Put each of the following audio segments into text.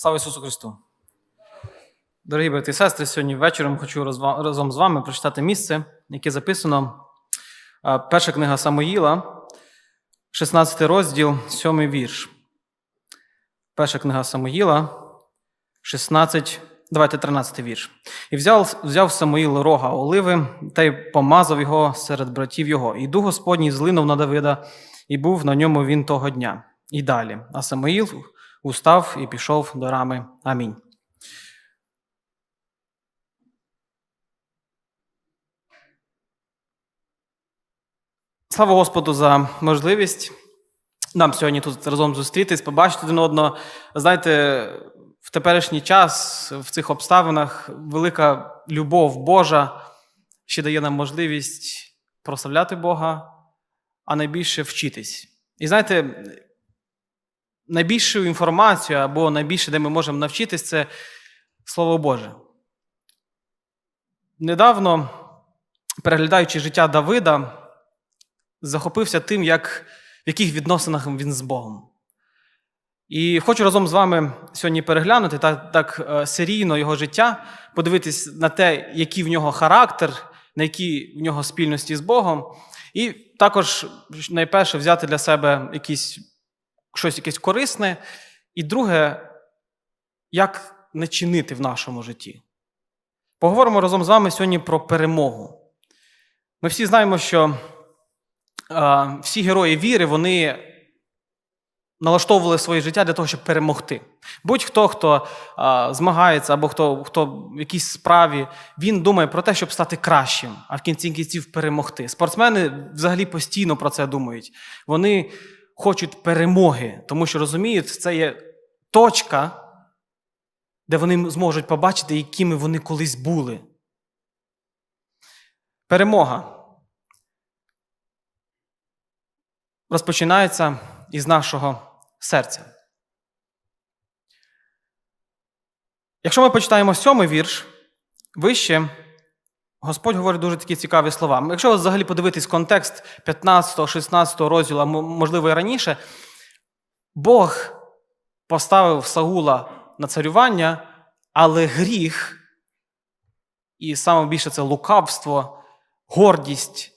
Слава Ісусу Христу! Дорогі брати і сестри, сьогодні вечором хочу разом з вами прочитати місце, яке записано. Перша книга Самоїла, 16 розділ, 7 вірш. Перша книга Самоїла, 16, давайте 13 вірш. І взяв, взяв Самоїл рога оливи та й помазав його серед братів його. І дух Господній злинув на Давида, і був на ньому він того дня. І далі. А Самоїл устав і пішов до рами. Амінь. Слава Господу за можливість нам сьогодні тут разом зустрітись, побачити один одного. Знаєте, в теперішній час, в цих обставинах, велика любов Божа ще дає нам можливість прославляти Бога, а найбільше вчитись. І знаєте, найбільшу інформацію або найбільше, де ми можемо навчитись, це Слово Боже. Недавно, переглядаючи життя Давида, захопився тим, як, в яких відносинах він з Богом. І хочу разом з вами сьогодні переглянути так, так е, серійно його життя, подивитись на те, який в нього характер, на які в нього спільності з Богом. І також найперше взяти для себе якісь, щось якесь корисне. І друге, як не чинити в нашому житті. Поговоримо разом з вами сьогодні про перемогу. Ми всі знаємо, що е, всі герої віри вони налаштовували своє життя для того, щоб перемогти. Будь-хто, хто е, змагається або хто, хто в якійсь справі, він думає про те, щоб стати кращим, а в кінці кінців перемогти. Спортсмени взагалі постійно про це думають. Вони хочуть перемоги, тому що розуміють, це є точка, де вони зможуть побачити, якими вони колись були. Перемога розпочинається із нашого серця. Якщо ми почитаємо сьомий вірш, вище Господь говорить дуже такі цікаві слова. Якщо взагалі подивитись контекст 15-16 розділу, можливо і раніше, Бог поставив Саула на царювання, але гріх, і саме більше це лукавство, гордість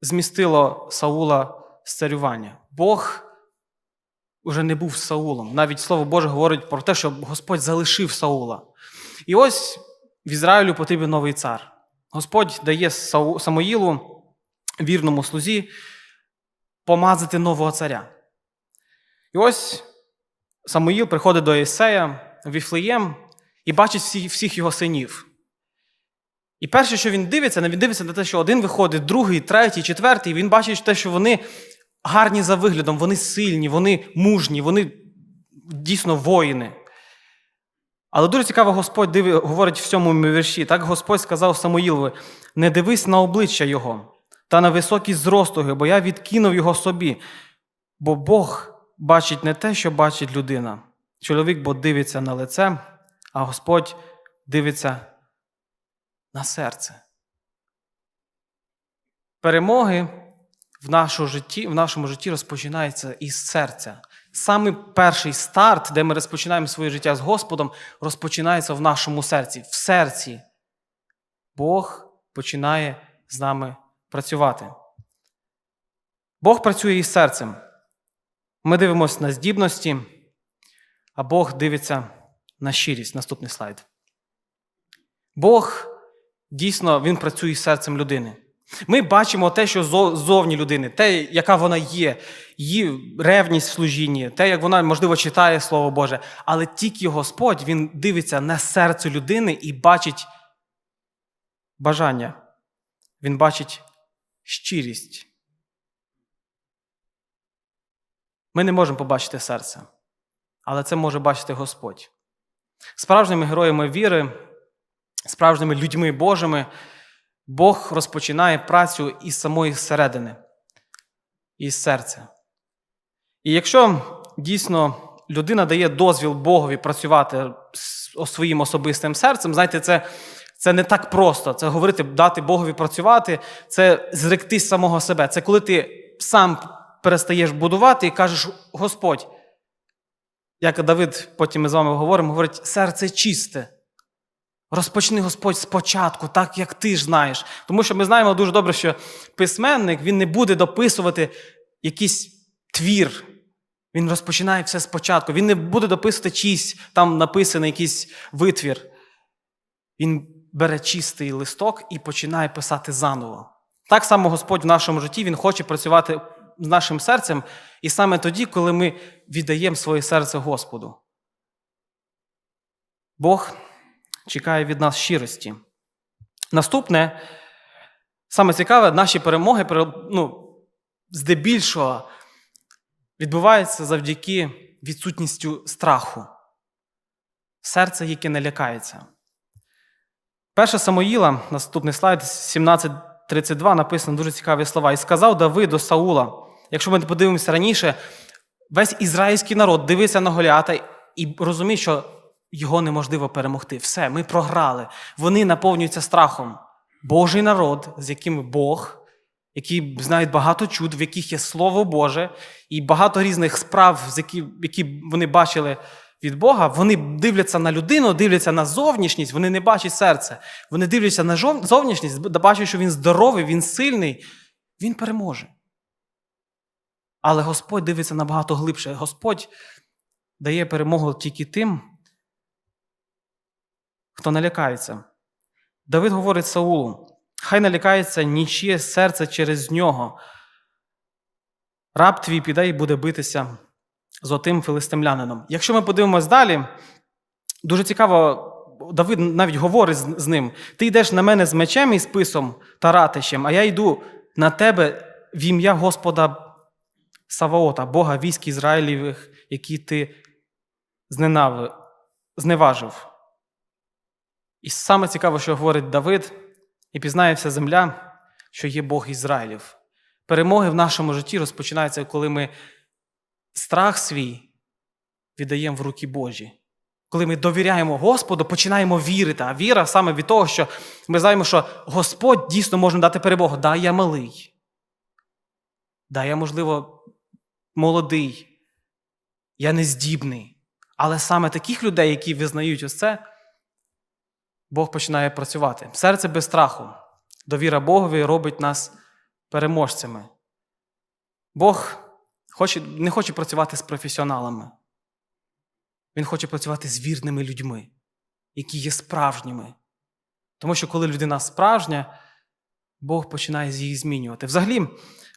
змістило Саула з царювання. Бог уже не був Саулом. Навіть Слово Боже говорить про те, що Господь залишив Саула. І ось в Ізраїлю потрібен новий цар. Господь дає Самоїлу, вірному слузі, помазати нового царя. І ось Самоїл приходить до Єсея в Віфлеєм і бачить всіх, його синів. І перше, що він дивиться, він дивиться на те, що один виходить, другий, третій, четвертий, і він бачить те, що вони гарні за виглядом, вони сильні, вони мужні, вони дійсно воїни. Але дуже цікаво, Господь диви, говорить в сьомому вірші. Так Господь сказав Самуїлові: не дивись на обличчя Його та на високі зростуги, бо я відкинув його собі. Бо Бог бачить не те, що бачить людина. Чоловік бо дивиться на лице, а Господь дивиться на серце. Перемоги в, нашому житті, в нашому житті розпочинаються із серця. Саме перший старт, де ми розпочинаємо своє життя з Господом, розпочинається в нашому серці. В серці Бог починає з нами працювати. Бог працює із серцем. Ми дивимося на здібності, а Бог дивиться на щирість. Наступний слайд. Бог дійсно він працює з серцем людини. Ми бачимо те, що зо- зовні людини, те, яка вона є, її ревність в служінні, те, як вона, можливо, читає Слово Боже. Але тільки Господь він дивиться на серце людини і бачить бажання. Він бачить щирість. Ми не можемо побачити серце, але це може бачити Господь. Справжніми героями віри, справжніми людьми Божими. Бог розпочинає працю із самої середини, із серця. І якщо дійсно людина дає дозвіл Богові працювати своїм особистим серцем, знаєте, це, це не так просто. Це говорити, дати Богові працювати, це зректись самого себе. Це коли ти сам перестаєш будувати і кажеш: Господь, як Давид, потім ми з вами говоримо, говорить: серце чисте. Розпочни Господь спочатку, так як ти ж знаєш. Тому що ми знаємо дуже добре, що письменник він не буде дописувати якийсь твір. Він розпочинає все спочатку. Він не буде дописувати чийсь там написаний якийсь витвір. Він бере чистий листок і починає писати заново. Так само Господь в нашому житті Він хоче працювати з нашим серцем, і саме тоді, коли ми віддаємо своє серце Господу. Бог чекає від нас щирості. Наступне, саме цікаве, наші перемоги ну, здебільшого відбуваються завдяки відсутністю страху. Серце, яке не лякається. Перша Самоїла, наступний слайд, 17.32, написано дуже цікаві слова. І сказав Давид до Саула. Якщо ми подивимося раніше, весь ізраїльський народ дивився на Голіата і розуміє, що його неможливо перемогти. Все, ми програли. Вони наповнюються страхом. Божий народ, з яким Бог, які знають багато чуд, в яких є Слово Боже, і багато різних справ, які, вони бачили від Бога, вони дивляться на людину, дивляться на зовнішність, вони не бачать серце. Вони дивляться на зовнішність, бачать, що він здоровий, він сильний, він переможе. Але Господь дивиться набагато глибше. Господь дає перемогу тільки тим, хто налякається. Давид говорить Саулу: хай налякається нічиє серце через нього. Раб твій піде і буде битися з отим филистимлянином. Якщо ми подивимось далі, дуже цікаво, Давид навіть говорить з ним: ти йдеш на мене з мечем і списом та ратищем, а я йду на тебе в ім'я Господа Саваота, Бога військ Ізраїлівих, які ти зневажив. І саме цікаво, що говорить Давид, і пізнає вся земля, що є Бог Ізраїлів. Перемоги в нашому житті розпочинаються, коли ми страх свій віддаємо в руки Божі. Коли ми довіряємо Господу, починаємо вірити. А віра саме від того, що ми знаємо, що Господь дійсно може дати перемогу. Да, я малий. Да, я, можливо, молодий, я нездібний. Але саме таких людей, які визнають ось це, Бог починає працювати. Серце без страху. Довіра Богові робить нас переможцями. Бог хоче, не хоче працювати з професіоналами. Він хоче працювати з вірними людьми, які є справжніми. Тому що коли людина справжня, Бог починає її змінювати. Взагалі,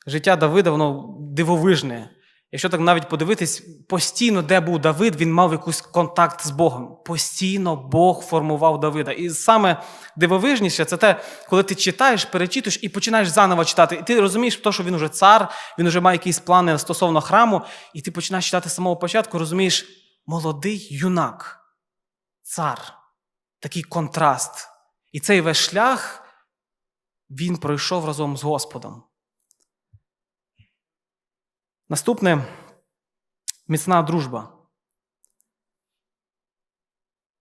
життя Давида, воно дивовижне. Якщо так навіть подивитись, постійно, де був Давид, він мав якийсь контакт з Богом. Постійно Бог формував Давида. І саме дивовижніше це те, коли ти читаєш, перечитуєш і починаєш заново читати. І ти розумієш, то, що він уже цар, він вже має якісь плани стосовно храму, і ти починаєш читати з самого початку, розумієш, молодий юнак, цар, такий контраст. І цей весь шлях він пройшов разом з Господом. Наступне міцна дружба.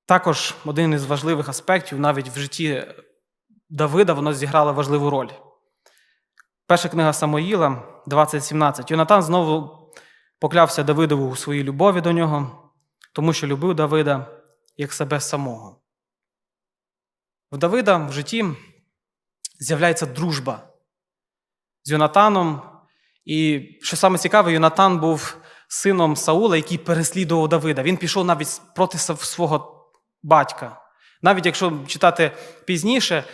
Також один із важливих аспектів, навіть в житті Давида, воно зіграло важливу роль. Перша книга Самоїла 20.17. Йонатан знову поклявся Давидову у своїй любові до нього, тому що любив Давида як себе самого. В Давида в житті з'являється дружба з Йонатаном. І що саме цікаве, Йонатан був сином Саула, який переслідував Давида. Він пішов навіть проти свого батька. Навіть якщо читати пізніше,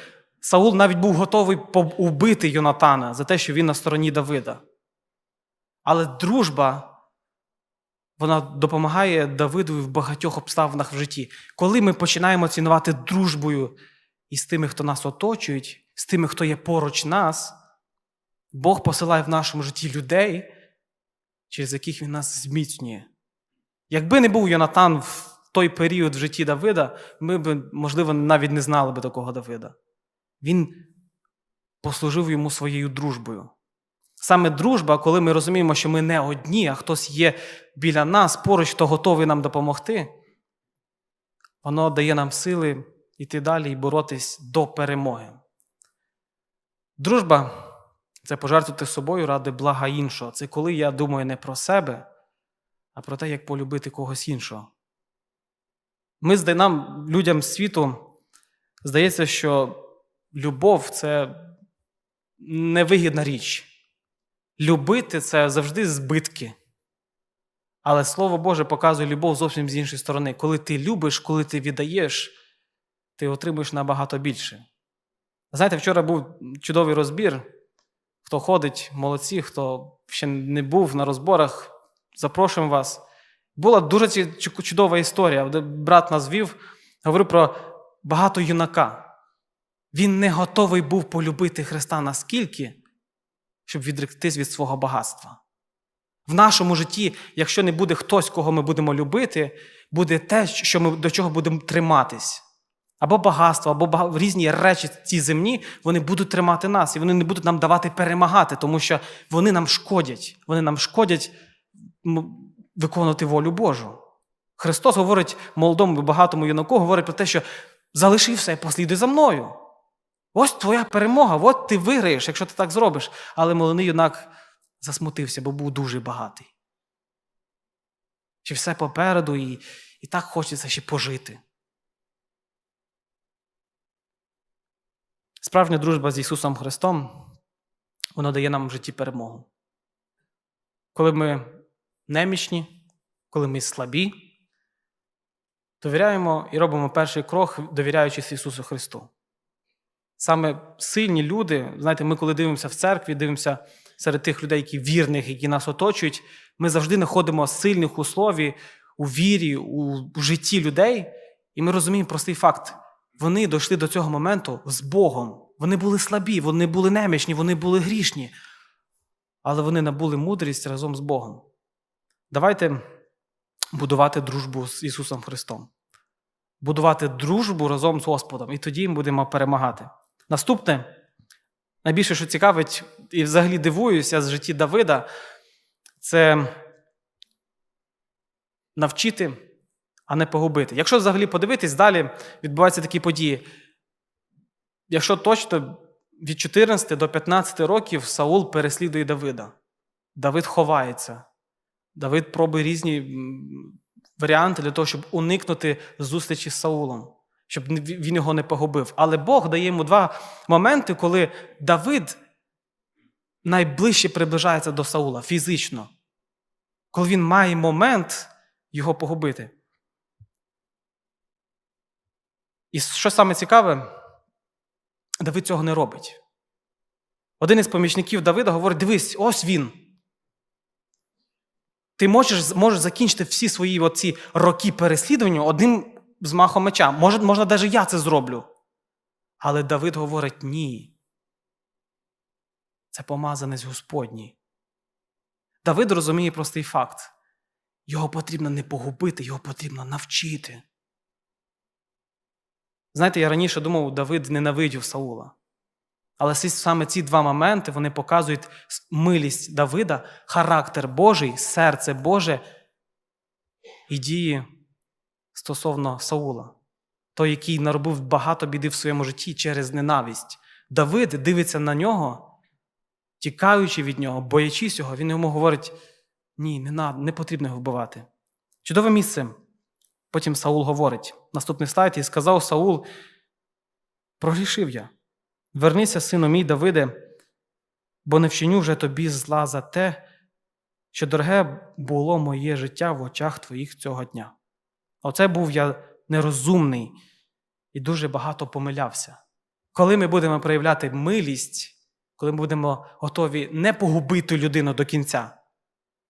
Саул навіть був готовий убити Йонатана за те, що він на стороні Давида. Але дружба вона допомагає Давиду в багатьох обставинах в житті. Коли ми починаємо цінувати дружбою із тими, хто нас оточують, з тими, хто є поруч нас. Бог посилає в нашому житті людей, через яких Він нас зміцнює. Якби не був Йонатан в той період в житті Давида, ми б, можливо, навіть не знали би такого Давида. Він послужив йому своєю дружбою. Саме дружба, коли ми розуміємо, що ми не одні, а хтось є біля нас, поруч, хто готовий нам допомогти, воно дає нам сили йти далі і боротись до перемоги. Дружба це пожертвувати собою ради блага іншого. Це коли я думаю не про себе, а про те, як полюбити когось іншого. Ми нам, людям світу, здається, що любов це невигідна річ. Любити це завжди збитки. Але Слово Боже показує любов зовсім з іншої сторони. Коли ти любиш, коли ти віддаєш, ти отримуєш набагато більше. Знаєте, вчора був чудовий розбір. Хто ходить, молодці, хто ще не був на розборах, запрошуємо вас. Була дуже чудова історія, де брат нас вів, говорив про багато юнака. Він не готовий був полюбити Христа наскільки, щоб відректись від свого багатства. В нашому житті, якщо не буде хтось, кого ми будемо любити, буде те, що ми, до чого будемо триматись. Або багатство, або різні речі ці земні, вони будуть тримати нас, і вони не будуть нам давати перемагати, тому що вони нам шкодять. Вони нам шкодять виконувати волю Божу. Христос говорить молодому багатому юнаку, говорить про те, що залиши все, послідуй за мною. Ось твоя перемога, от ти виграєш, якщо ти так зробиш. Але молодий юнак засмутився, бо був дуже багатий. Чи все попереду, і, і так хочеться ще пожити. Справжня дружба з Ісусом Христом, вона дає нам в житті перемогу. Коли ми немічні, коли ми слабі, довіряємо і робимо перший крок, довіряючись Ісусу Христу. Саме сильні люди, знаєте, ми коли дивимося в церкві, дивимося серед тих людей, які вірних, які нас оточують, ми завжди знаходимо сильних у слові, у вірі, у, житті людей, і ми розуміємо простий факт. Вони дійшли до цього моменту з Богом. Вони були слабі, вони були немічні, вони були грішні. Але вони набули мудрість разом з Богом. Давайте будувати дружбу з Ісусом Христом. Будувати дружбу разом з Господом, і тоді ми будемо перемагати. Наступне, найбільше, що цікавить, і взагалі дивуюся з житті Давида, це навчити, а не погубити. Якщо взагалі подивитись, далі відбуваються такі події. Якщо точно від 14 до 15 років Саул переслідує Давида. Давид ховається. Давид пробує різні варіанти для того, щоб уникнути зустрічі з Саулом, щоб він його не погубив. Але Бог дає йому два моменти, коли Давид найближче приближається до Саула фізично, коли він має момент його погубити. І що саме цікаве, Давид цього не робить. Один із помічників Давида говорить: дивись, ось він. Ти можеш, можеш закінчити всі свої оці роки переслідування одним змахом меча. Може, можна навіть я це зроблю. Але Давид говорить: ні. Це помазанець Господній. Давид розуміє простий факт. Його потрібно не погубити, його потрібно навчити. Знаєте, я раніше думав, Давид ненавидів Саула. Але саме ці два моменти вони показують милість Давида, характер Божий, серце Боже і дії стосовно Саула, той, який наробив багато біди в своєму житті через ненависть. Давид дивиться на нього, тікаючи від нього, боячись його, він йому говорить: ні, не, потрібно його вбивати. Чудове місце. Потім Саул говорить, наступний слайд, і сказав Саул: прогрішив я. Вернися, сину мій Давиде, бо не вчиню вже тобі зла за те, що дороге було моє життя в очах твоїх цього дня. Оце був я нерозумний і дуже багато помилявся. Коли ми будемо проявляти милість, коли ми будемо готові не погубити людину до кінця,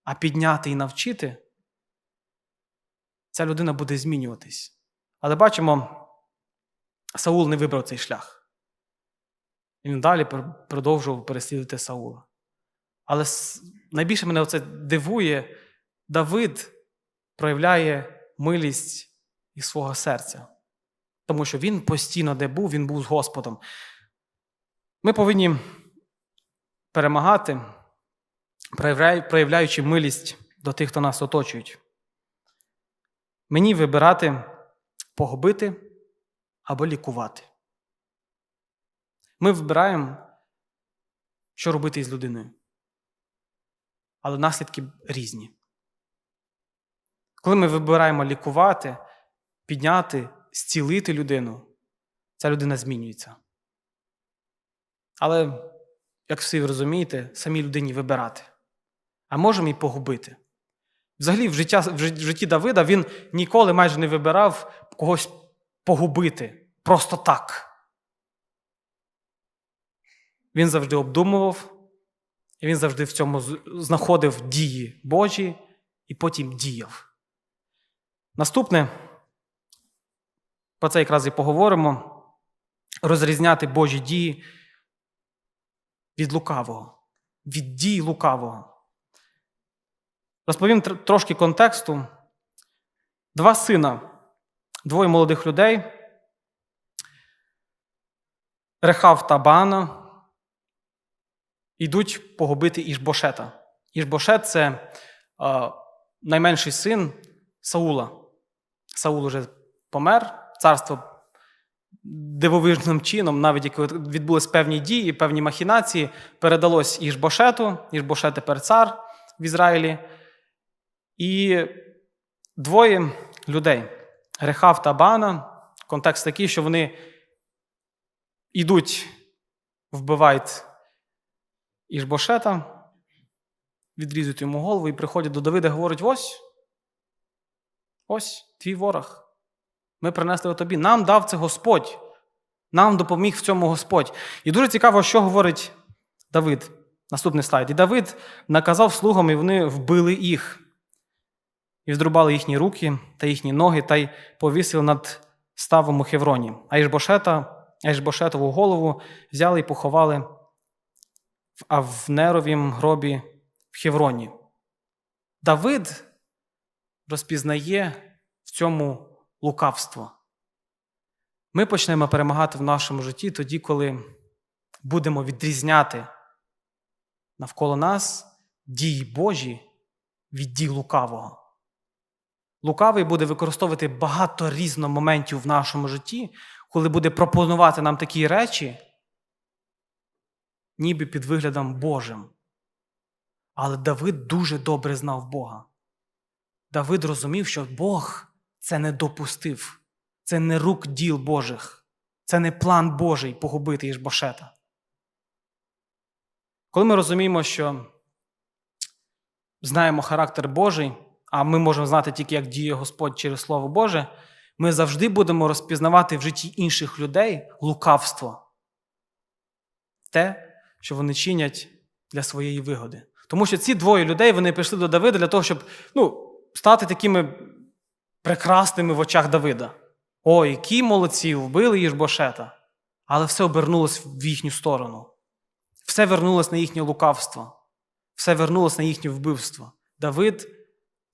а підняти і навчити, ця людина буде змінюватись. Але бачимо, Саул не вибрав цей шлях. Він далі продовжував переслідувати Саула. Але найбільше мене оце дивує, Давид проявляє милість із свого серця. Тому що він постійно, де був, він був з Господом. Ми повинні перемагати, проявляючи милість до тих, хто нас оточують. Мені вибирати погубити або лікувати. Ми вибираємо, що робити із людиною. Але наслідки різні. Коли ми вибираємо лікувати, підняти, зцілити людину, ця людина змінюється. Але, як всі розумієте, самій людині вибирати. А можемо і погубити. Взагалі, в, життя, в житті Давида він ніколи майже не вибирав когось погубити. Просто так. Він завжди обдумував, і він завжди в цьому знаходив дії Божі і потім діяв. Наступне, про це якраз і поговоримо: розрізняти Божі дії від лукавого, від дій лукавого. Розповім трошки контексту. Два сина, двоє молодих людей, Рехав та Баана, йдуть погубити Ішбошета. Ішбошет це е, найменший син Саула. Саул уже помер, царство дивовижним чином, навіть як відбулись певні дії, певні махінації, передалось Ішбошету. Ішбошет тепер цар в Ізраїлі. І двоє людей Рехав та Бана. Контекст такий, що вони йдуть, вбивають Ішбошета, відрізують йому голову і приходять до Давида і говорять: ось, ось твій ворог. Ми принесли тобі. Нам дав це Господь. Нам допоміг в цьому Господь. І дуже цікаво, що говорить Давид. Наступний слайд. І Давид наказав слугам, і вони вбили їх. І здрубали їхні руки та їхні ноги, та й повісили над ставом у Хевроні. А Ішбошета, голову взяли і поховали в Авнеровім гробі в Хевроні. Давид розпізнає в цьому лукавство. Ми почнемо перемагати в нашому житті тоді, коли будемо відрізняти навколо нас дії Божі від дій лукавого. Лукавий буде використовувати багато різно моментів в нашому житті, коли буде пропонувати нам такі речі, ніби під виглядом Божим. Але Давид дуже добре знав Бога. Давид розумів, що Бог це не допустив. Це не рук діл Божих. Це не план Божий погубити Ішбошета. Коли ми розуміємо, що знаємо характер Божий, а ми можемо знати тільки, як діє Господь через Слово Боже, ми завжди будемо розпізнавати в житті інших людей лукавство. Те, що вони чинять для своєї вигоди. Тому що ці двоє людей вони прийшли до Давида для того, щоб ну, стати такими прекрасними в очах Давида. О, які молодці, вбили Їжбошета. Але все обернулось в їхню сторону. Все вернулось на їхнє лукавство, все вернулось на їхнє вбивство. Давид,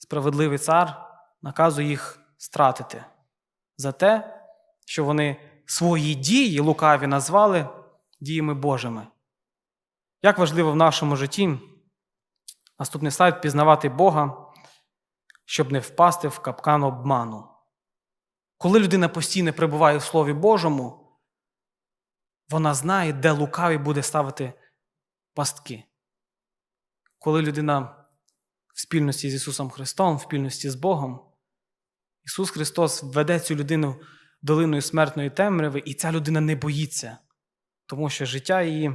справедливий цар, наказує їх стратити за те, що вони свої дії лукаві назвали діями Божими. Як важливо в нашому житті, наступний слайд, пізнавати Бога, щоб не впасти в капкан обману. Коли людина постійно перебуває в Слові Божому, вона знає, де лукавий буде ставити пастки. Коли людина спільності з Ісусом Христом, в спільності з Богом, Ісус Христос веде цю людину долиною смертної темряви, і ця людина не боїться, тому що життя її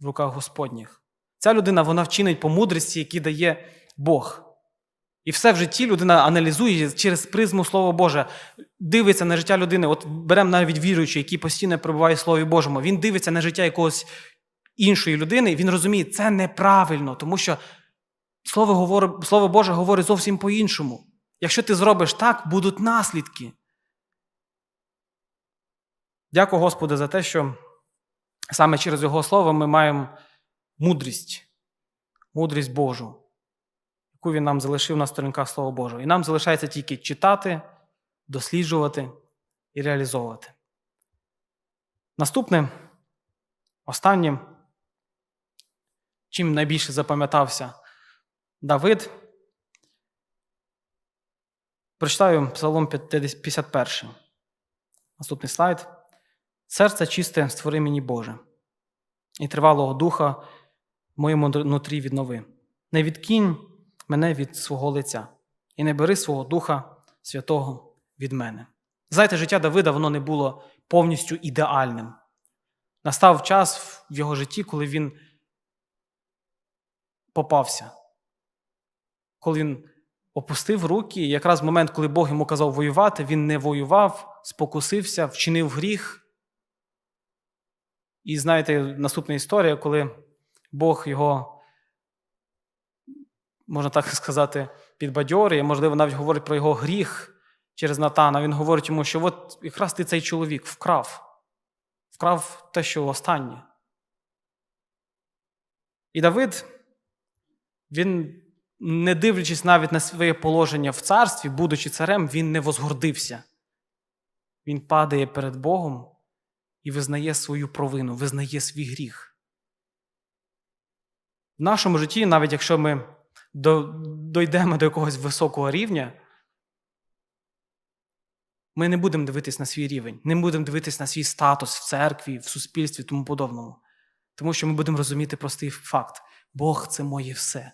в руках Господніх. Ця людина вона вчинить по мудрості, які дає Бог. І все в житті людина аналізує через призму Слова Боже, дивиться на життя людини. От беремо навіть віруючий, який постійно перебуває в Слові Божому. Він дивиться на життя якогось іншої людини, і він розуміє, це неправильно, тому що Слово, говорить, Слово Боже говорить зовсім по-іншому. Якщо ти зробиш так, будуть наслідки. Дякую Господу за те, що саме через Його Слово ми маємо мудрість, мудрість Божу яку він нам залишив на сторінках Слова Божого. І нам залишається тільки читати, досліджувати і реалізовувати. Наступне, останнє, чим найбільше запам'ятався Давид, прочитаю Псалом 51. Наступний слайд. Серце чисте створи мені Боже, і тривалого духа в моєму нутрі віднови. Не відкинь мене від свого лиця і не бери свого Духа Святого від мене. Знаєте, життя Давида воно не було повністю ідеальним. Настав час в його житті, коли він попався, коли він опустив руки, якраз в момент, коли Бог йому казав воювати, він не воював, спокусився, вчинив гріх. І знаєте, наступна історія, коли Бог його, можна так сказати, підбадьорює, можливо, навіть говорить про його гріх через Натана. Він говорить йому, що от якраз ти цей чоловік вкрав, вкрав те, що останнє. І Давид, він, не дивлячись навіть на своє положення в царстві, будучи царем, він не возгордився. Він падає перед Богом і визнає свою провину, визнає свій гріх. В нашому житті, навіть якщо ми дойдемо до якогось високого рівня, ми не будемо дивитись на свій рівень, не будемо дивитись на свій статус в церкві, в суспільстві тому подобному. Тому що ми будемо розуміти простий факт: Бог це моє все.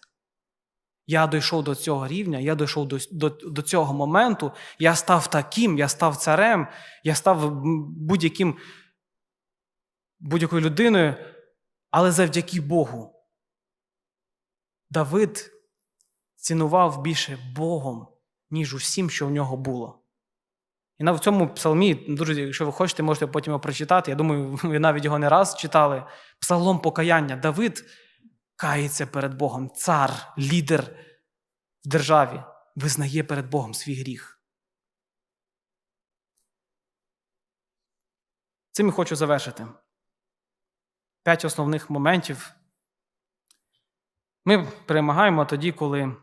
Я дійшов до цього рівня, я дійшов до, до, до цього моменту, я став таким, я став царем, я став будь-яким, будь-якою людиною, але завдяки Богу. Давид цінував більше Богом, ніж усім, що в нього було. І на в цьому псалмі, дуже, якщо ви хочете, можете потім його прочитати. Я думаю, ви навіть його не раз читали. Псалом покаяння. Давид кається перед Богом. Цар, лідер в державі, визнає перед Богом свій гріх. Цим і хочу завершити. П'ять основних моментів. Ми перемагаємо тоді, коли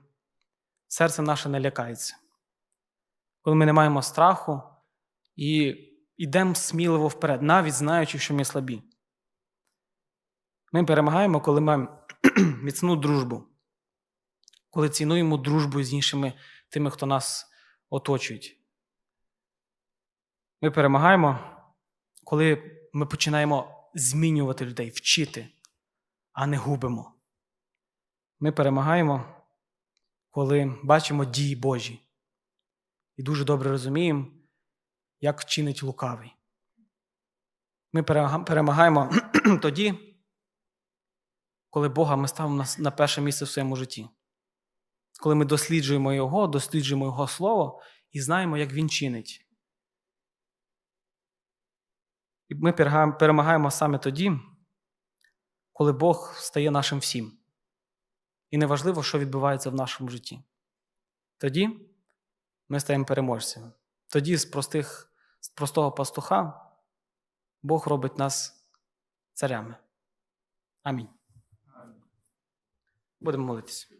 серце наше не лякається, коли ми не маємо страху і йдемо сміливо вперед, навіть знаючи, що ми слабі. Ми перемагаємо, коли маємо міцну дружбу, коли цінуємо дружбу з іншими тими, хто нас оточують. Ми перемагаємо, коли ми починаємо змінювати людей, вчити, а не губимо. Ми перемагаємо, коли бачимо дії Божі і дуже добре розуміємо, як вчинить лукавий. Ми перемагаємо тоді, коли Бога ми ставимо на, перше місце в своєму житті. Коли ми досліджуємо Його, досліджуємо Його Слово і знаємо, як Він чинить. І ми перемагаємо саме тоді, коли Бог стає нашим всім. І неважливо, що відбувається в нашому житті. Тоді ми стаємо переможцями. Тоді з, простих, з простого пастуха Бог робить нас царями. Амінь. Будемо молитися.